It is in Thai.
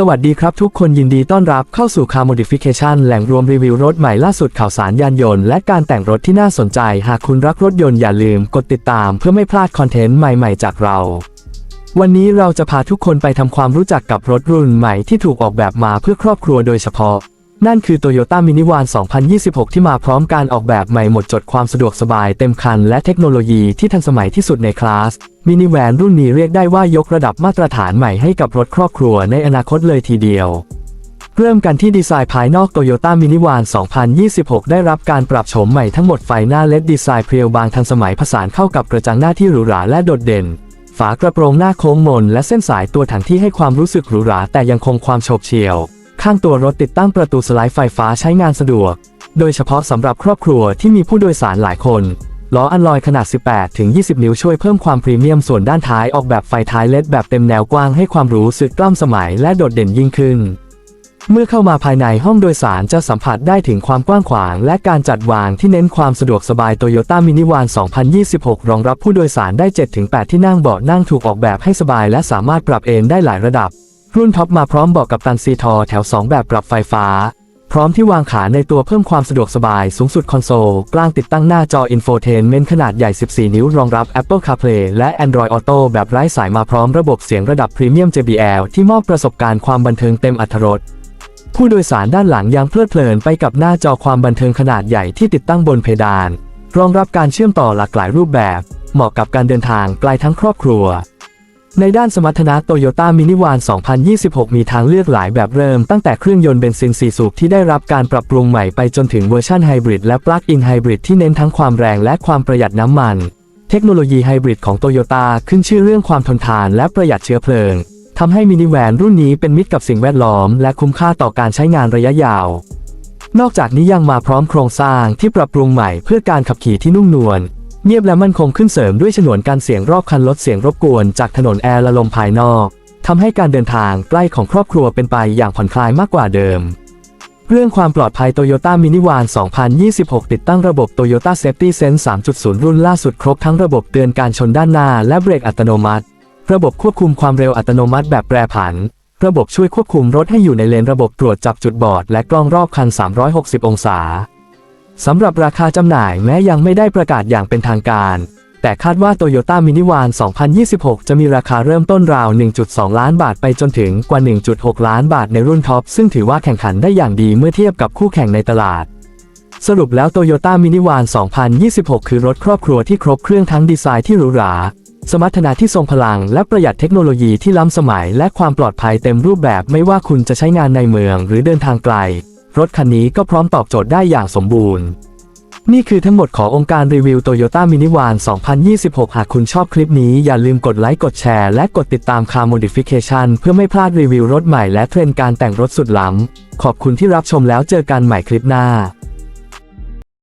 สวัสดีครับทุกคนยินดีต้อนรับเข้าสู่ Car Modification แหล่งรวมรีวิวรถใหม่ล่าสุดข่าวสารยานยนต์และการแต่งรถที่น่าสนใจ หากคุณรักรถยนต์อย่าลืมกดติดตามเพื่อไม่พลาดคอนเทนต์ใหม่ๆจากเรา วันนี้เราจะพาทุกคนไปทำความรู้จักกับรถรุ่นใหม่ที่ถูกออกแบบมาเพื่อครอบครัวโดยเฉพาะ นั่นคือ Toyota Minivan 2026 ที่มาพร้อมการออกแบบใหม่หมดจดความสะดวกสบายเต็มคันและเทคโนโลยีที่ทันสมัยที่สุดในคลาส มินิแวนรุ่นนี้เรียกได้ว่ายกระดับมาตรฐานใหม่ให้กับรถครอบครัวในอนาคตเลยทีเดียว เริ่มกันที่ดีไซน์ภายนอก Toyota Minivan 2026 ได้รับการปรับโฉมใหม่ทั้งหมดไฟหน้าเลดดีไซน์เพรียวบางทันสมัยผสานเข้ากับกระจังหน้าที่หรูหราและโดดเด่นฝากระโปรงหน้าโค้งมนและเส้นสายตัวถังที่ให้ความรู้สึกหรูหราแต่ยังคงความโฉบเฉี่ยว ข้างตัวรถติดตั้งประตูสไลด์ไฟฟ้าใช้งานสะดวก โดยเฉพาะสำหรับครอบครัวที่มีผู้โดยสารหลายคนล้ออัลลอยขนาด 18 ถึง 20 นิ้วช่วยเพิ่มความพรีเมียมส่วนด้านท้ายออกแบบไฟท้ายเลดแบบเต็มแนวกว้างให้ความรู้สึกกล้ำสมัยและโดดเด่นยิ่งขึ้น เมื่อเข้ามาภายในห้องโดยสารจะสัมผัสได้ถึงความกว้างขวาง และการจัดวางที่เน้นความสะดวกสบาย Toyota Minivan 2026 รองรับผู้โดยสารได้ 7-8 ที่นั่งเบาะนั่งถูกออกแบบให้สบายและสามารถปรับเอนได้หลายระดับ รุ่นท็อปมาพร้อมเบาะกับตันซีทอแถว 2 แบบปรับไฟฟ้า พร้อมที่วางขาในตัวเพิ่มความสะดวกสบายสูงสุดคอนโซล กลางติดตั้งหน้าจอ Infotainment ขนาดใหญ่ 14 นิ้ว รองรับ Apple CarPlay และ Android Auto แบบไร้สายมาพร้อมระบบเสียงระดับพรีเมียม JBL ที่มอบประสบการณ์ความบันเทิงเต็มอรรถรสผู้โดยสารด้านหลังยังเพลิดเพลินไปกับหน้าจอความบันเทิงขนาดใหญ่ที่ติดตั้งบนเพดาน รองรับการเชื่อมต่อหลากหลายรูปแบบ เหมาะกับการเดินทางไกลทั้งครอบครัว ในด้านสมรรถนะโตโยต้ามินิวาน 2026 มีทางเลือกหลายแบบเริ่ม ตั้งแต่เครื่องยนต์เบนซิน 4 สูบที่ได้รับการปรับปรุงใหม่ไปจนถึงเวอร์ชันไฮบริดและปลั๊กอินไฮบริดที่เน้นทั้งความแรงและความประหยัดน้ำมัน เทคโนโลยีไฮบริดของโตโยต้าขึ้นชื่อเรื่องความทนทานและประหยัดเชื้อเพลิงทำให้มินิแวนรุ่นนี้เป็นมิตรกับสิ่งแวดล้อม และคุ้มค่าต่อการใช้งานระยะยาว นอกจากนี้ยังมาพร้อมโครงสร้างที่ปรับปรุงใหม่เพื่อการขับขี่ที่นุ่มนวล เงียบและมั่นคงขึ้นเสริมด้วยฉนวนการเสียงรอบคันลดเสียงรบกวนจากถนนแอร์และลมภายนอกทำให้การเดินทางใกล้ของครอบครัวเป็นไปอย่างผ่อนคลายมากกว่าเดิม เรื่องความปลอดภัย Toyota Minivan 2026 ติดตั้งระบบ Toyota Safety Sense 3.0 รุ่นล่าสุดครบทั้งระบบเตือนการชนด้านหน้าและเบรกอัตโนมัติ ระบบควบคุมความเร็วอัตโนมัติแบบแปรผัน ระบบช่วยควบคุมรถให้อยู่ในเลนระบบตรวจจับจุดบอด และกล้องรอบคัน 360 องศา สำหรับราคาจำหน่ายแม้ยังไม่ได้ประกาศอย่างเป็นทางการ แต่คาดว่า Toyota Minivan 2026 จะมีราคาเริ่มต้นราว 1.2 ล้านบาทไปจนถึงกว่า 1.6 ล้านบาทในรุ่นท็อป ซึ่งถือว่าแข่งขันได้อย่างดีเมื่อเทียบกับคู่แข่งในตลาด สรุปแล้ว Toyota Minivan 2026 คือรถครอบครัวที่ครบเครื่องทั้งดีไซน์ที่หรูหรา สมรรถนะที่ทรงพลัง และประหยัดเทคโนโลยีที่ล้ำสมัย และความปลอดภัยเต็มรูปแบบไม่ว่าคุณจะใช้งานในเมืองหรือเดินทางไกล รถคันนี้ก็พร้อมตอบโจทย์ได้อย่างสมบูรณ์ นี่คือทั้งหมดขององค์การรีวิว Toyota Minivan 2026 หากคุณชอบคลิปนี้อย่าลืมกดไลค์กดแชร์และกดติดตาม Car Modification เพื่อไม่พลาดรีวิวรถใหม่และเทรนด์การแต่งรถสุดล้ำ ขอบคุณที่รับชมแล้วเจอกันใหม่คลิปหน้า